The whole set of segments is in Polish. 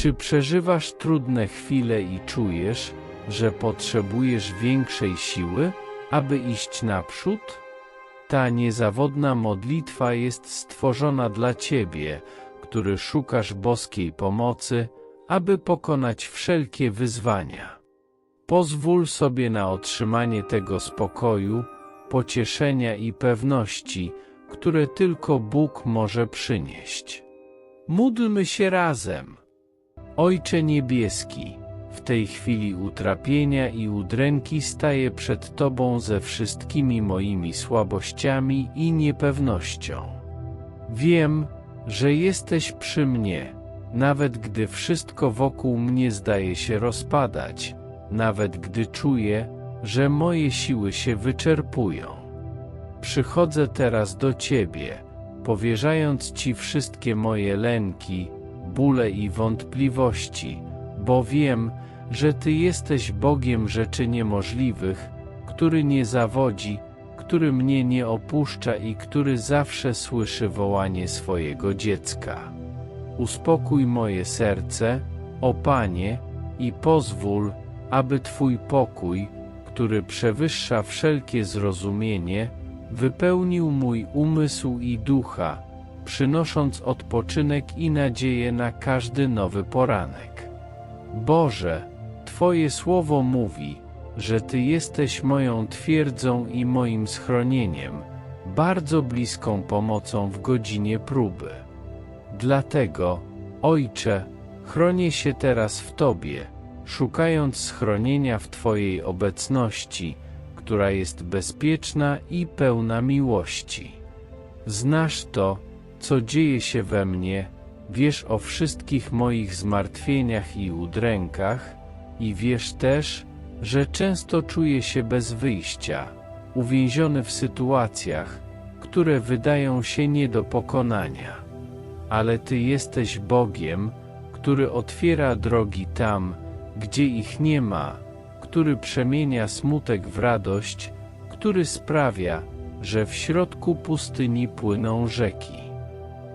Czy przeżywasz trudne chwile i czujesz, że potrzebujesz większej siły, aby iść naprzód? Ta niezawodna modlitwa jest stworzona dla Ciebie, który szukasz boskiej pomocy, aby pokonać wszelkie wyzwania. Pozwól sobie na otrzymanie tego spokoju, pocieszenia i pewności, które tylko Bóg może przynieść. Módlmy się razem. Ojcze Niebieski, w tej chwili utrapienia i udręki staję przed Tobą ze wszystkimi moimi słabościami i niepewnością. Wiem, że jesteś przy mnie, nawet gdy wszystko wokół mnie zdaje się rozpadać, nawet gdy czuję, że moje siły się wyczerpują. Przychodzę teraz do Ciebie, powierzając Ci wszystkie moje lęki, bóle i wątpliwości, bo wiem, że Ty jesteś Bogiem rzeczy niemożliwych, który nie zawodzi, który mnie nie opuszcza i który zawsze słyszy wołanie swojego dziecka. Uspokój moje serce, o Panie, i pozwól, aby Twój pokój, który przewyższa wszelkie zrozumienie, wypełnił mój umysł i ducha, przynosząc odpoczynek i nadzieję na każdy nowy poranek. Boże, Twoje słowo mówi, że Ty jesteś moją twierdzą i moim schronieniem, bardzo bliską pomocą w godzinie próby. Dlatego, Ojcze, chronię się teraz w Tobie, szukając schronienia w Twojej obecności, która jest bezpieczna i pełna miłości. Znasz to, co dzieje się we mnie, wiesz o wszystkich moich zmartwieniach i udrękach, i wiesz też, że często czuję się bez wyjścia, uwięziony w sytuacjach, które wydają się nie do pokonania. Ale Ty jesteś Bogiem, który otwiera drogi tam, gdzie ich nie ma, który przemienia smutek w radość, który sprawia, że w środku pustyni płyną rzeki.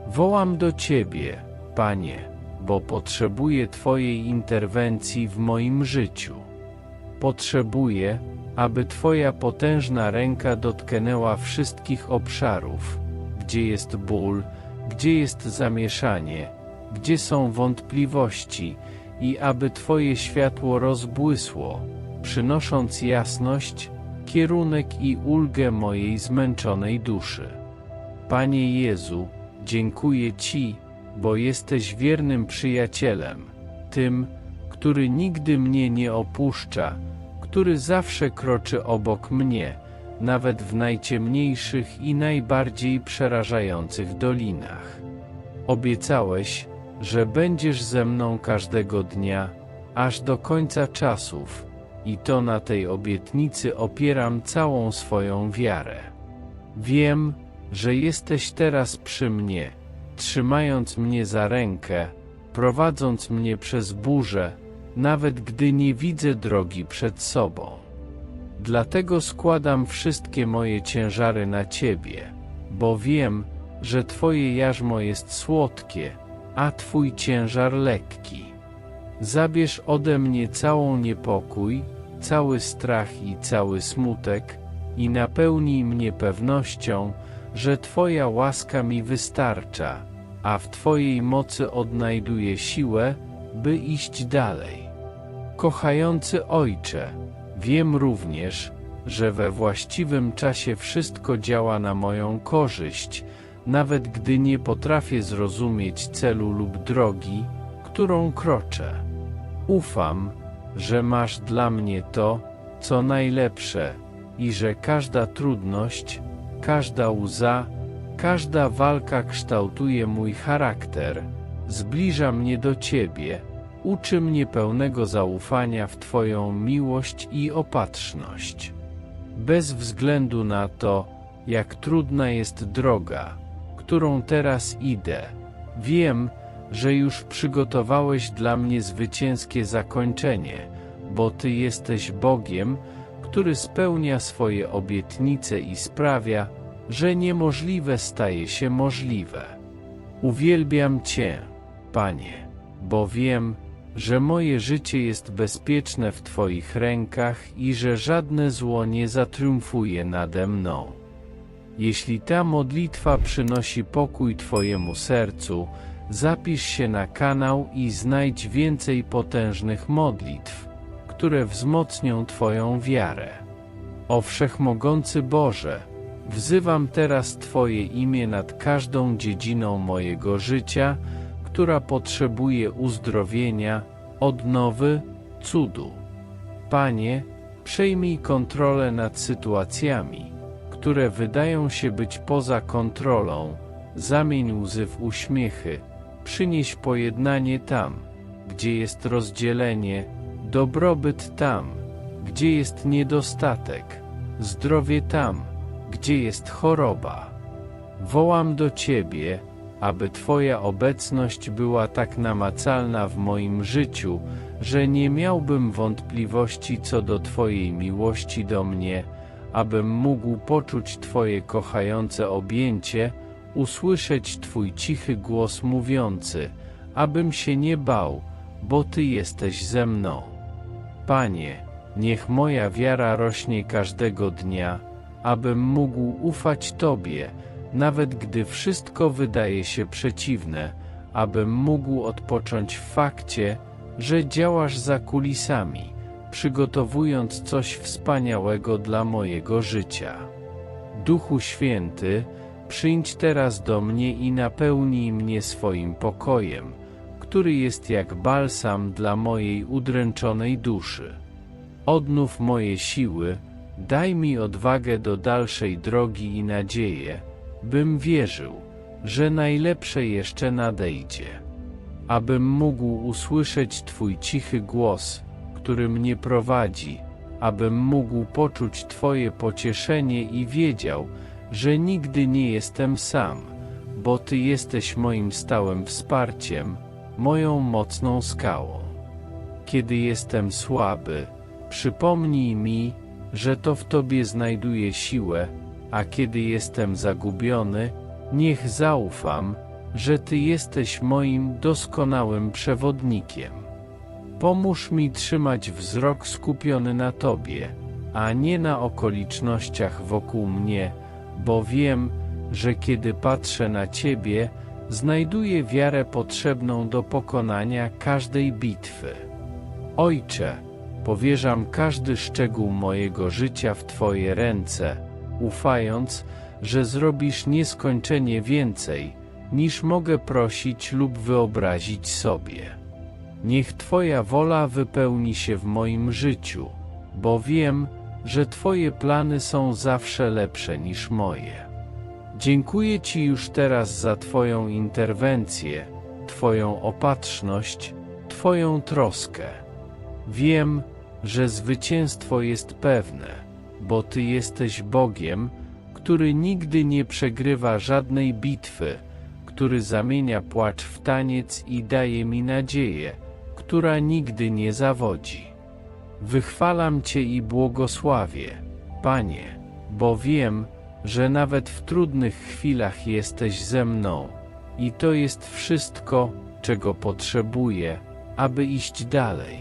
Wołam do Ciebie, Panie, bo potrzebuję Twojej interwencji w moim życiu. Potrzebuję, aby Twoja potężna ręka dotknęła wszystkich obszarów, gdzie jest ból, gdzie jest zamieszanie, gdzie są wątpliwości, i aby Twoje światło rozbłysło, przynosząc jasność, kierunek i ulgę mojej zmęczonej duszy. Panie Jezu, dziękuję Ci, bo jesteś wiernym przyjacielem, tym, który nigdy mnie nie opuszcza, który zawsze kroczy obok mnie, nawet w najciemniejszych i najbardziej przerażających dolinach. Obiecałeś, że będziesz ze mną każdego dnia, aż do końca czasów, i to na tej obietnicy opieram całą swoją wiarę. Wiem, że jesteś teraz przy mnie, trzymając mnie za rękę, prowadząc mnie przez burzę, nawet gdy nie widzę drogi przed sobą. Dlatego składam wszystkie moje ciężary na Ciebie, bo wiem, że Twoje jarzmo jest słodkie, a Twój ciężar lekki. Zabierz ode mnie całą niepokój, cały strach i cały smutek i napełnij mnie pewnością, że Twoja łaska mi wystarcza, a w Twojej mocy odnajduję siłę, by iść dalej. Kochający Ojcze, wiem również, że we właściwym czasie wszystko działa na moją korzyść, nawet gdy nie potrafię zrozumieć celu lub drogi, którą kroczę. Ufam, że masz dla mnie to, co najlepsze, i że każda trudność, każda łza, każda walka kształtuje mój charakter, zbliża mnie do Ciebie, uczy mnie pełnego zaufania w Twoją miłość i opatrzność. Bez względu na to, jak trudna jest droga, którą teraz idę, wiem, że już przygotowałeś dla mnie zwycięskie zakończenie, bo Ty jesteś Bogiem, który spełnia swoje obietnice i sprawia, że niemożliwe staje się możliwe. Uwielbiam Cię, Panie, bo wiem, że moje życie jest bezpieczne w Twoich rękach i że żadne zło nie zatriumfuje nade mną. Jeśli ta modlitwa przynosi pokój Twojemu sercu, zapisz się na kanał i znajdź więcej potężnych modlitw, które wzmocnią Twoją wiarę. O Wszechmogący Boże, wzywam teraz Twoje imię nad każdą dziedziną mojego życia, która potrzebuje uzdrowienia, odnowy, cudu. Panie, przejmij kontrolę nad sytuacjami, które wydają się być poza kontrolą, zamień łzy w uśmiechy, przynieś pojednanie tam, gdzie jest rozdzielenie, dobrobyt tam, gdzie jest niedostatek, zdrowie tam, gdzie jest choroba. Wołam do Ciebie, aby Twoja obecność była tak namacalna w moim życiu, że nie miałbym wątpliwości co do Twojej miłości do mnie, abym mógł poczuć Twoje kochające objęcie, usłyszeć Twój cichy głos mówiący, abym się nie bał, bo Ty jesteś ze mną. Panie, niech moja wiara rośnie każdego dnia, abym mógł ufać Tobie, nawet gdy wszystko wydaje się przeciwne, abym mógł odpocząć w fakcie, że działasz za kulisami, przygotowując coś wspaniałego dla mojego życia. Duchu Święty, przyjdź teraz do mnie i napełnij mnie swoim pokojem, który jest jak balsam dla mojej udręczonej duszy. Odnów moje siły, daj mi odwagę do dalszej drogi i nadzieję, bym wierzył, że najlepsze jeszcze nadejdzie. Abym mógł usłyszeć Twój cichy głos, który mnie prowadzi, abym mógł poczuć Twoje pocieszenie i wiedział, że nigdy nie jestem sam, bo Ty jesteś moim stałym wsparciem, moją mocną skałą. Kiedy jestem słaby, przypomnij mi, że to w Tobie znajduję siłę, a kiedy jestem zagubiony, niech zaufam, że Ty jesteś moim doskonałym przewodnikiem. Pomóż mi trzymać wzrok skupiony na Tobie, a nie na okolicznościach wokół mnie, bo wiem, że kiedy patrzę na Ciebie, znajduję wiarę potrzebną do pokonania każdej bitwy. Ojcze, powierzam każdy szczegół mojego życia w Twoje ręce, ufając, że zrobisz nieskończenie więcej, niż mogę prosić lub wyobrazić sobie. Niech Twoja wola wypełni się w moim życiu, bo wiem, że Twoje plany są zawsze lepsze niż moje. Dziękuję Ci już teraz za Twoją interwencję, Twoją opatrzność, Twoją troskę. Wiem, że zwycięstwo jest pewne, bo Ty jesteś Bogiem, który nigdy nie przegrywa żadnej bitwy, który zamienia płacz w taniec i daje mi nadzieję, która nigdy nie zawodzi. Wychwalam Cię i błogosławię, Panie, bo wiem, że nawet w trudnych chwilach jesteś ze mną i to jest wszystko, czego potrzebuję, aby iść dalej.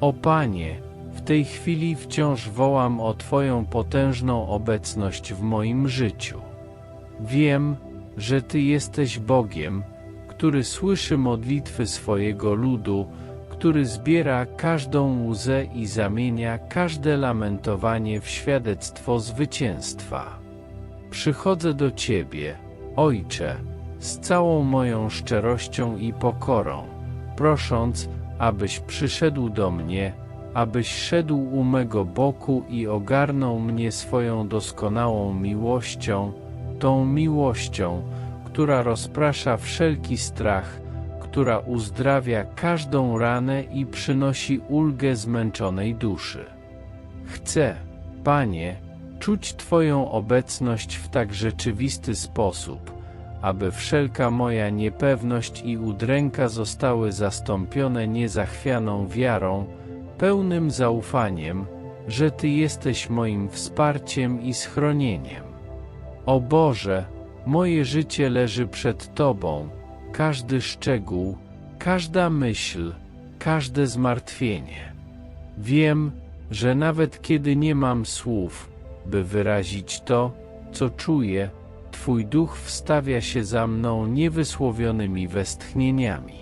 O Panie, w tej chwili wciąż wołam o Twoją potężną obecność w moim życiu. Wiem, że Ty jesteś Bogiem, który słyszy modlitwy swojego ludu, który zbiera każdą łzę i zamienia każde lamentowanie w świadectwo zwycięstwa. Przychodzę do Ciebie, Ojcze, z całą moją szczerością i pokorą, prosząc, abyś przyszedł do mnie, abyś szedł u mego boku i ogarnął mnie swoją doskonałą miłością, tą miłością, która rozprasza wszelki strach, która uzdrawia każdą ranę i przynosi ulgę zmęczonej duszy. Chcę, Panie, czuć Twoją obecność w tak rzeczywisty sposób, aby wszelka moja niepewność i udręka zostały zastąpione niezachwianą wiarą, pełnym zaufaniem, że Ty jesteś moim wsparciem i schronieniem. O Boże, moje życie leży przed Tobą, każdy szczegół, każda myśl, każde zmartwienie. Wiem, że nawet kiedy nie mam słów, by wyrazić to, co czuję, Twój duch wstawia się za mną niewysłowionymi westchnieniami.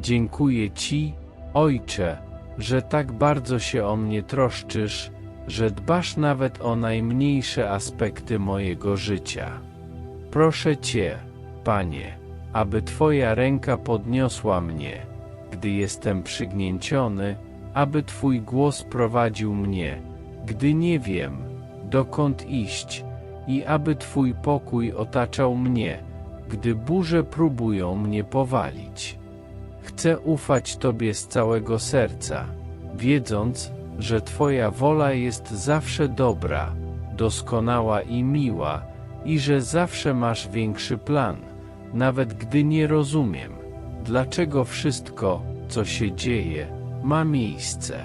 Dziękuję Ci, Ojcze, że tak bardzo się o mnie troszczysz, że dbasz nawet o najmniejsze aspekty mojego życia. Proszę Cię, Panie, aby Twoja ręka podniosła mnie, gdy jestem przygnięciony, aby Twój głos prowadził mnie, gdy nie wiem, dokąd iść, i aby Twój pokój otaczał mnie, gdy burze próbują mnie powalić. Chcę ufać Tobie z całego serca, wiedząc, że Twoja wola jest zawsze dobra, doskonała i miła, i że zawsze masz większy plan, nawet gdy nie rozumiem, dlaczego wszystko, co się dzieje, ma miejsce.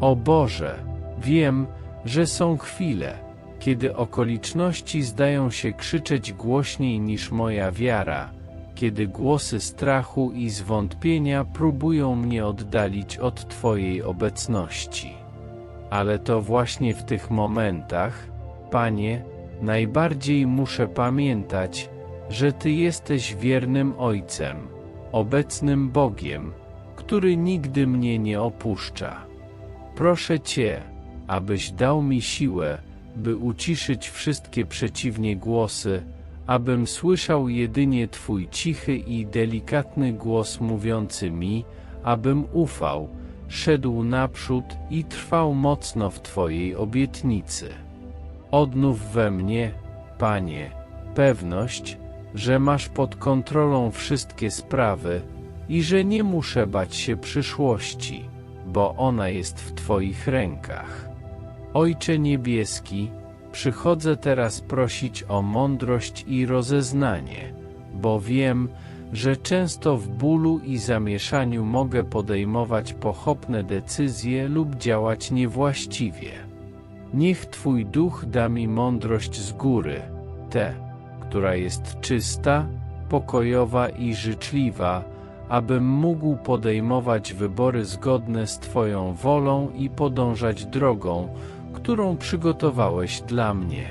O Boże, wiem, że są chwile, kiedy okoliczności zdają się krzyczeć głośniej niż moja wiara, kiedy głosy strachu i zwątpienia próbują mnie oddalić od Twojej obecności. Ale to właśnie w tych momentach, Panie, najbardziej muszę pamiętać, że Ty jesteś wiernym Ojcem, obecnym Bogiem, który nigdy mnie nie opuszcza. Proszę Cię, abyś dał mi siłę, by uciszyć wszystkie przeciwnie głosy, abym słyszał jedynie Twój cichy i delikatny głos mówiący mi, abym ufał, szedł naprzód i trwał mocno w Twojej obietnicy. Odnów we mnie, Panie, pewność, że masz pod kontrolą wszystkie sprawy i że nie muszę bać się przyszłości, bo ona jest w Twoich rękach. Ojcze Niebieski, przychodzę teraz prosić o mądrość i rozeznanie, bo wiem, że często w bólu i zamieszaniu mogę podejmować pochopne decyzje lub działać niewłaściwie. Niech Twój duch da mi mądrość z góry, tę, która jest czysta, pokojowa i życzliwa, abym mógł podejmować wybory zgodne z Twoją wolą i podążać drogą, którą przygotowałeś dla mnie.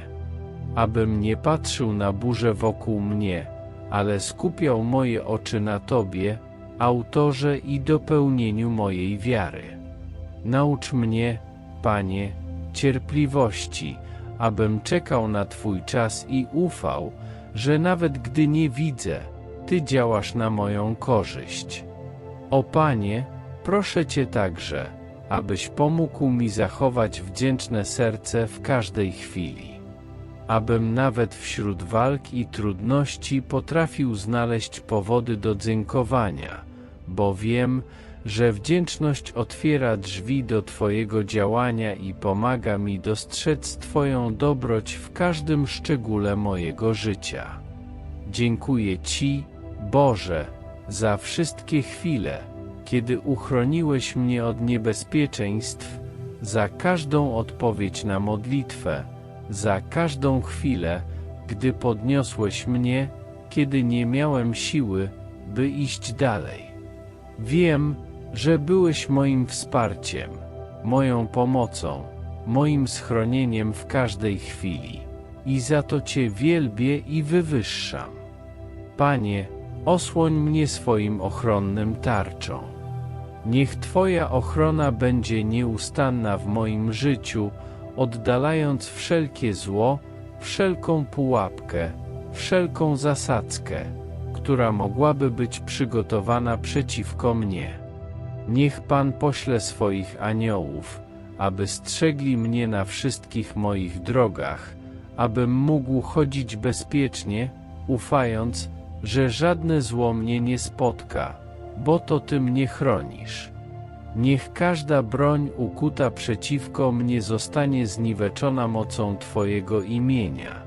Abym nie patrzył na burzę wokół mnie, ale skupiał moje oczy na Tobie, autorze i dopełnieniu mojej wiary. Naucz mnie, Panie, cierpliwości, abym czekał na Twój czas i ufał, że nawet gdy nie widzę, Ty działasz na moją korzyść. O Panie, proszę Cię także, abyś pomógł mi zachować wdzięczne serce w każdej chwili. Abym nawet wśród walk i trudności potrafił znaleźć powody do dziękowania, bo wiem, że wdzięczność otwiera drzwi do Twojego działania i pomaga mi dostrzec Twoją dobroć w każdym szczególe mojego życia. Dziękuję Ci, Boże, za wszystkie chwile, kiedy uchroniłeś mnie od niebezpieczeństw, za każdą odpowiedź na modlitwę, za każdą chwilę, gdy podniosłeś mnie, kiedy nie miałem siły, by iść dalej. Wiem, że byłeś moim wsparciem, moją pomocą, moim schronieniem w każdej chwili, i za to Cię wielbię i wywyższam. Panie, osłoń mnie swoim ochronnym tarczą. Niech Twoja ochrona będzie nieustanna w moim życiu, oddalając wszelkie zło, wszelką pułapkę, wszelką zasadzkę, która mogłaby być przygotowana przeciwko mnie. Niech Pan pośle swoich aniołów, aby strzegli mnie na wszystkich moich drogach, abym mógł chodzić bezpiecznie, ufając, że żadne zło mnie nie spotka bo to Ty mnie chronisz. Niech każda broń ukuta przeciwko mnie zostanie zniweczona mocą Twojego imienia,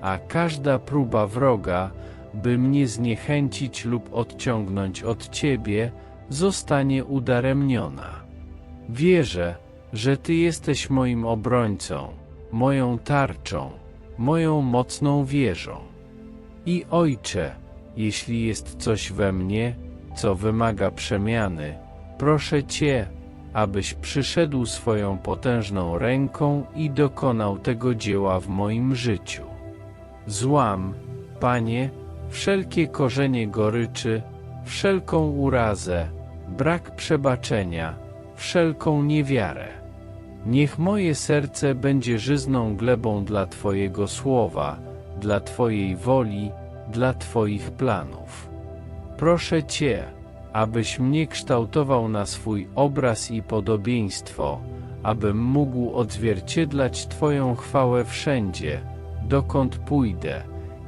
a każda próba wroga, by mnie zniechęcić lub odciągnąć od Ciebie, zostanie udaremniona. Wierzę, że Ty jesteś moim obrońcą, moją tarczą, moją mocną wieżą. I Ojcze, jeśli jest coś we mnie, co wymaga przemiany, proszę Cię, abyś przyszedł swoją potężną ręką i dokonał tego dzieła w moim życiu. Złam, Panie, wszelkie korzenie goryczy, wszelką urazę, brak przebaczenia, wszelką niewiarę. Niech moje serce będzie żyzną glebą dla Twojego słowa, dla Twojej woli, dla Twoich planów. Proszę Cię, abyś mnie kształtował na swój obraz i podobieństwo, abym mógł odzwierciedlać Twoją chwałę wszędzie, dokąd pójdę,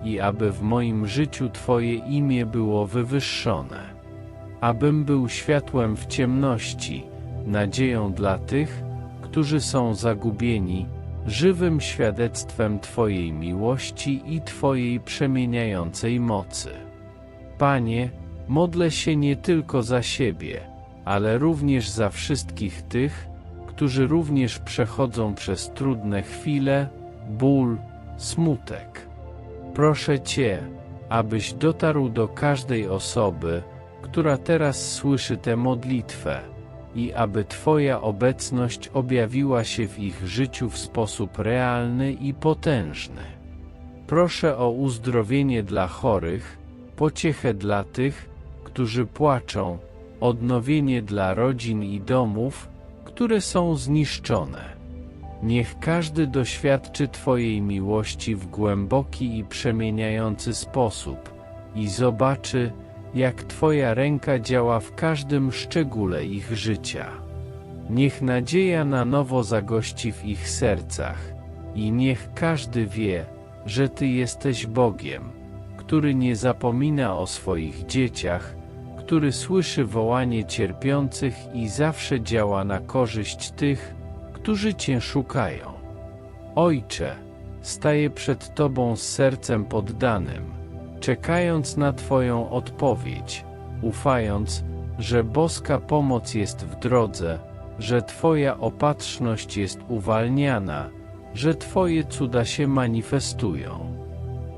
i aby w moim życiu Twoje imię było wywyższone. Abym był światłem w ciemności, nadzieją dla tych, którzy są zagubieni, żywym świadectwem Twojej miłości i Twojej przemieniającej mocy. Panie, modlę się nie tylko za siebie, ale również za wszystkich tych, którzy również przechodzą przez trudne chwile, ból, smutek. Proszę Cię, abyś dotarł do każdej osoby, która teraz słyszy tę modlitwę, i aby Twoja obecność objawiła się w ich życiu w sposób realny i potężny. Proszę o uzdrowienie dla chorych, pociechę dla tych, którzy płaczą, odnowienie dla rodzin i domów, które są zniszczone. Niech każdy doświadczy Twojej miłości w głęboki i przemieniający sposób i zobaczy, jak Twoja ręka działa w każdym szczególe ich życia. Niech nadzieja na nowo zagości w ich sercach i niech każdy wie, że Ty jesteś Bogiem, który nie zapomina o swoich dzieciach, który słyszy wołanie cierpiących i zawsze działa na korzyść tych, którzy Cię szukają. Ojcze, staję przed Tobą z sercem poddanym, czekając na Twoją odpowiedź, ufając, że boska pomoc jest w drodze, że Twoja opatrzność jest uwalniana, że Twoje cuda się manifestują.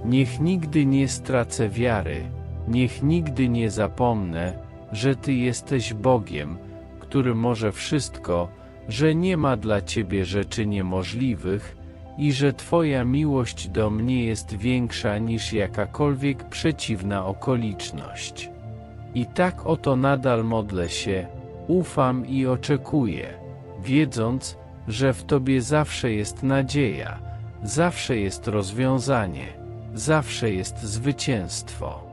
Niech nigdy nie stracę wiary, niech nigdy nie zapomnę, że Ty jesteś Bogiem, który może wszystko, że nie ma dla Ciebie rzeczy niemożliwych i że Twoja miłość do mnie jest większa niż jakakolwiek przeciwna okoliczność. I tak oto nadal modlę się, ufam i oczekuję, wiedząc, że w Tobie zawsze jest nadzieja, zawsze jest rozwiązanie, zawsze jest zwycięstwo.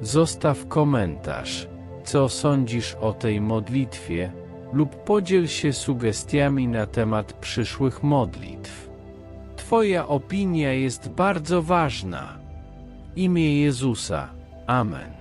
Zostaw komentarz, co sądzisz o tej modlitwie, lub podziel się sugestiami na temat przyszłych modlitw. Twoja opinia jest bardzo ważna. Imię Jezusa. Amen.